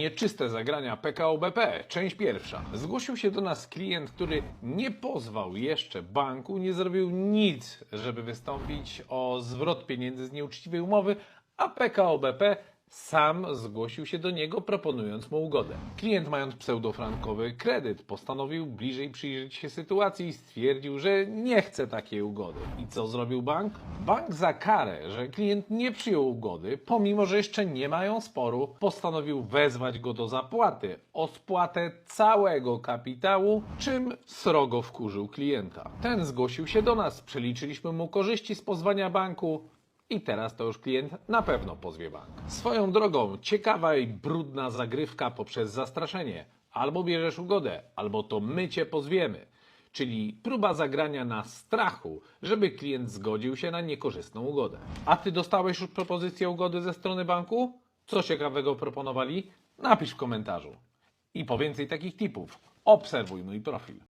Nieczyste zagrania PKO BP, część pierwsza. Zgłosił się do nas klient, który nie pozwał jeszcze banku, nie zrobił nic, żeby wystąpić o zwrot pieniędzy z nieuczciwej umowy, a PKO BP sam zgłosił się do niego, proponując mu ugodę. Klient, mając pseudofrankowy kredyt, postanowił bliżej przyjrzeć się sytuacji i stwierdził, że nie chce takiej ugody. I co zrobił bank? Bank za karę, że klient nie przyjął ugody, pomimo że jeszcze nie mają sporu, postanowił wezwać go do zapłaty o spłatę całego kapitału, czym srogo wkurzył klienta. Ten zgłosił się do nas, przeliczyliśmy mu korzyści z pozwania banku, i teraz to już klient na pewno pozwie bank. Swoją drogą, ciekawa i brudna zagrywka poprzez zastraszenie. Albo bierzesz ugodę, albo to my cię pozwiemy. Czyli próba zagrania na strachu, żeby klient zgodził się na niekorzystną ugodę. A ty dostałeś już propozycję ugody ze strony banku? Co ciekawego proponowali? Napisz w komentarzu. I po więcej takich tipów, obserwuj mój profil.